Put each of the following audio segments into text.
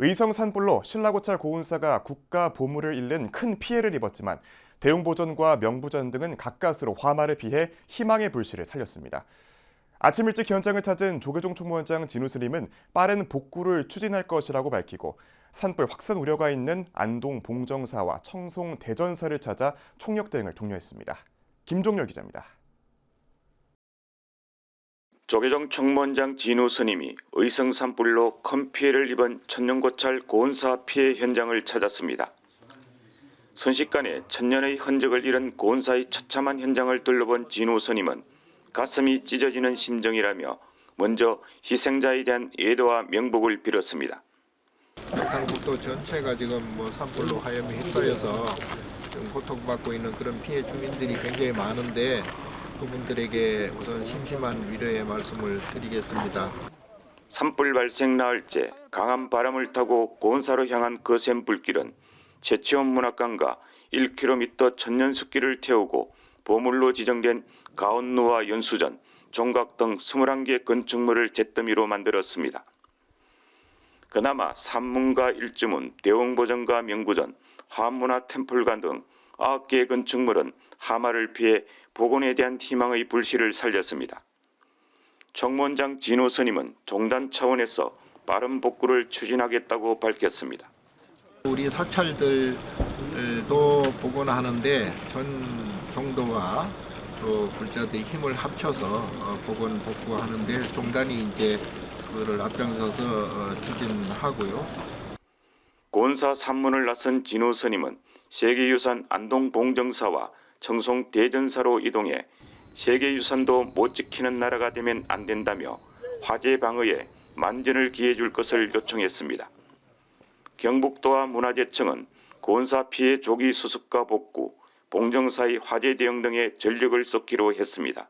의성 산불로 신라고찰 고운사가 국가 보물을 잃는 큰 피해를 입었지만 대웅보전과 명부전 등은 가까스로 화마를 피해 희망의 불씨를 살렸습니다. 아침 일찍 현장을 찾은 조계종 총무원장 진우스님은 빠른 복구를 추진할 것이라고 밝히고 산불 확산 우려가 있는 안동 봉정사와 청송 대전사를 찾아 총력 대응을 독려했습니다. 김종열 기자입니다. 조계종 총무원장 진우 스님이 의성 산불로 큰 피해를 입은 천년고찰 고은사 피해 현장을 찾았습니다. 순식간에 천년의 흔적을 잃은 고은사의 처참한 현장을 둘러본 진우 스님은 가슴이 찢어지는 심정이라며 먼저 희생자에 대한 애도와 명복을 빌었습니다. 경상북도 전체가 지금 뭐 산불로 하염이 휩싸여서 지금 고통받고 있는 그런 피해 주민들이 굉장히 많은데 그분들에게 우선 심심한 위로의 말씀을 드리겠습니다. 산불 발생 나흘째 강한 바람을 타고 고은사로 향한 거센 불길은 제치원 문학관과 1km 천년 숲길을 태우고 보물로 지정된 가온누와 연수전, 종각 등 21개 건축물을 잿더미로 만들었습니다. 그나마 산문과 일주문, 대웅보전과 명부전, 화문화 템플관 등 9개의 건축물은 하마를 피해 복원에 대한 희망의 불씨를 살렸습니다. 청문장 진호 스님은 종단 차원에서 빠른 복구를 추진하겠다고 밝혔습니다. 우리 사찰들도 복원하는데 전 정도와 또 불자들이 힘을 합쳐서 어, 복원 복구하는데 종단이 이제 그거를 앞장서서 어, 추진하고요. 곤사 산문을 나선 진호 스님은 세계유산 안동 봉정사와 청송 대전사로 이동해 세계유산도 못 지키는 나라가 되면 안 된다며 화재 방어에 만전을 기해 줄 것을 요청했습니다. 경북도와 문화재청은 곤사 피해 조기 수습과 복구, 봉정사의 화재 대응 등에 전력을 쏟기로 했습니다.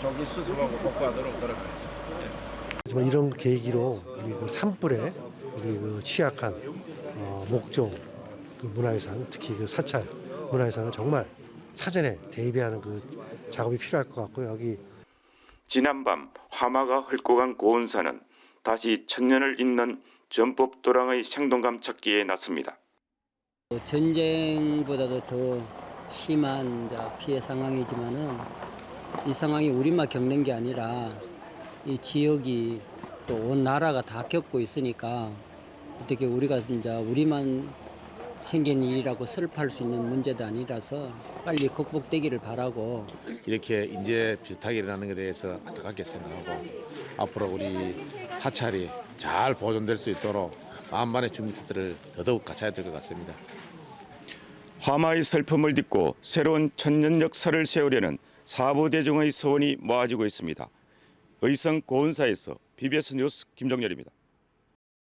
저기 수습하고 복구하도록 노력하겠습니다. 정말 이런 계기로 우리 그 산불에 우리 그 취약한 어, 목종 그 문화유산 특히 그 사찰 문화유산을 정말 사전에 대비하는 그 작업이 필요할 것 같고요. 여기 지난밤 화마가 헐고 간 고은사는 다시 천년을 잇는 전법 도랑의 생동감 찾기에 나섭니다. 전쟁보다도 더 심한 피해 상황이지만은 이 상황이 우리만 겪는 게 아니라 이 지역이 또 온 나라가 다 겪고 있으니까 어떻게 우리가 이제 우리만 생긴 일이라고 슬퍼할 수 있는 문제도 아니라서 빨리 극복되기를 바라고 이렇게 인재 비슷하게 일어나는 것에 대해서 안타깝게 생각하고 앞으로 우리 사찰이 잘 보존될 수 있도록 만반의 준비들을 더더욱 갖춰야 될 것 같습니다. 화마의 슬픔을 딛고 새로운 천년 역사를 세우려는 사부 대중의 소원이 모아지고 있습니다. 의성 고은사에서 BBS 뉴스 김정열입니다.